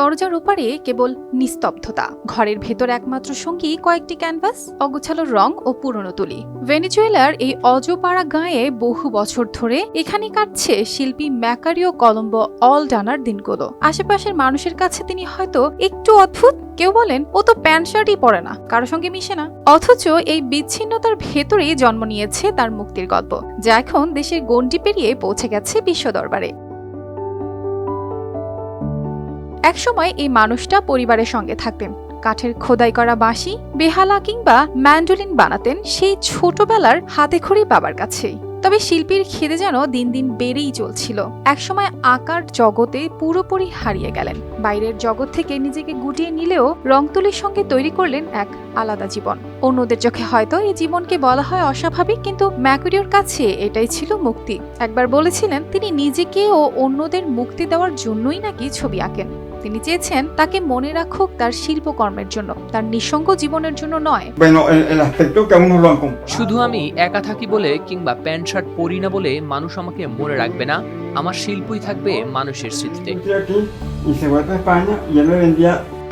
দরজার ওপারে কেবল নিস্তব্ধতা। ঘরের ভেতর একমাত্র সঙ্গী কয়েকটি ক্যানভাস, অগোছালো রং ও পুরনো তুলি। ভেনিজুয়েলার এই অজপাড়া গায়ে বহু বছর ধরে এখানে কাটছে শিল্পী ম্যাকারিও কলম্বো অল ডানার দিনগুলো। আশেপাশের মানুষের কাছে তিনি হয়তো একটু অদ্ভুত, কেউ বলেন, ও তো প্যান্ট শার্টই পরে না, কারও সঙ্গে মিশে না। অথচ এই বিচ্ছিন্নতার ভেতরেই জন্ম নিয়েছে তার মুক্তির গল্প, যা এখন দেশের গণ্ডি পেরিয়ে পৌঁছে গেছে বিশ্ব দরবারে। একসময় এই মানুষটা পরিবারের সঙ্গে থাকতেন। কাঠের খোদাই করা বাঁশি, বেহালা কিংবা ম্যান্ডোলিন বানাতেন সেই ছোটবেলার হাতেখড়ি বাবার কাছেই। তবে শিল্পীর খিদে যেন দিন দিন বেড়েই চলছিল। একসময় আকার জগতে পুরোপুরি হারিয়ে গেলেন। বাইরের জগৎ থেকে নিজেকে গুটিয়ে নিলেও রংতুলির সঙ্গে তৈরি করলেন এক আলাদা জীবন। অন্যদের চোখে হয়তো এই জীবনকে বলা হয় অস্বাভাবিক, কিন্তু ম্যাকুরিওর কাছে এটাই ছিল মুক্তি। একবার বলেছিলেন, তিনি নিজেকে ও অন্যদের মুক্তি দেওয়ার জন্যই নাকি ছবি আঁকেন। তিনি চেয়েছেন তাকে মনে রাখুক তার শিল্পকর্মের জন্য তার নিঃসঙ্গ জীবনের জন্য নয়. শুধু আমি একা থাকি বলে কিংবা প্যান্ট শার্ট পরি না বলে মানুষ আমাকে মনে রাখবে না আমার শিল্পই থাকবে মানুষের স্মৃতিতে।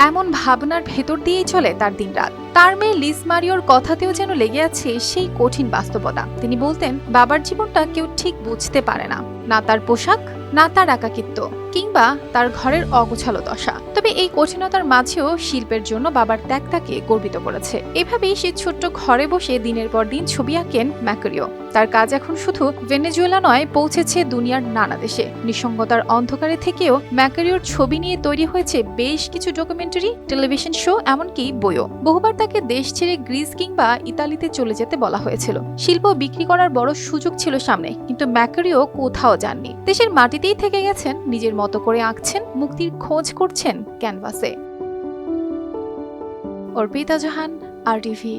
এমন ভাবনার ভেতর দিয়েই চলে তার দিনরাত। তার মেয়ে লিস মারিওর কথাতেও যেন লেগে আছে সেই কঠিন বাস্তবতা। তিনি বলতেন, বাবার জীবনটা কেউ ঠিক বুঝতে পারে না। না তার পোশাক, না তার একাকিত্ব, কিংবা তার ঘরের অগোছালো দশা। তবে এই কঠিনতার মাঝেও শিল্পের জন্য বাবার ত্যাগ তাকে গর্বিত করেছে। এভাবেই সে ছোট্ট ঘরে বসে দিনের পর দিন ছবি আঁকেন ম্যাকরিও। তার কাজ এখন শুধু ভেনেজুয়েলা নয়, পৌঁছেছে দুনিয়ার নানা দেশে। নিঃসঙ্গতার অন্ধকারে থেকেও ম্যাকারিওর ছবি নিয়ে তৈরি হয়েছে বেশ কিছু ডকুমেন্টারি, টেলিভিশন শো, এমনকি বইও। বহুবার তাকে দেশ ছেড়ে গ্রিস কিংবা ইতালিতে চলে যেতে বলা হয়েছিল। শিল্প বিক্রি করার বড় সুযোগ ছিল সামনে, কিন্তু ম্যাকারিও কোথাও যাননি। দেশের মাটিতেই থেকে গেছেন, নিজের মতো করে আঁকছেন, মুক্তির খোঁজ করছেন ক্যানভাসে। অর্পিতা জাহান, আর টিভি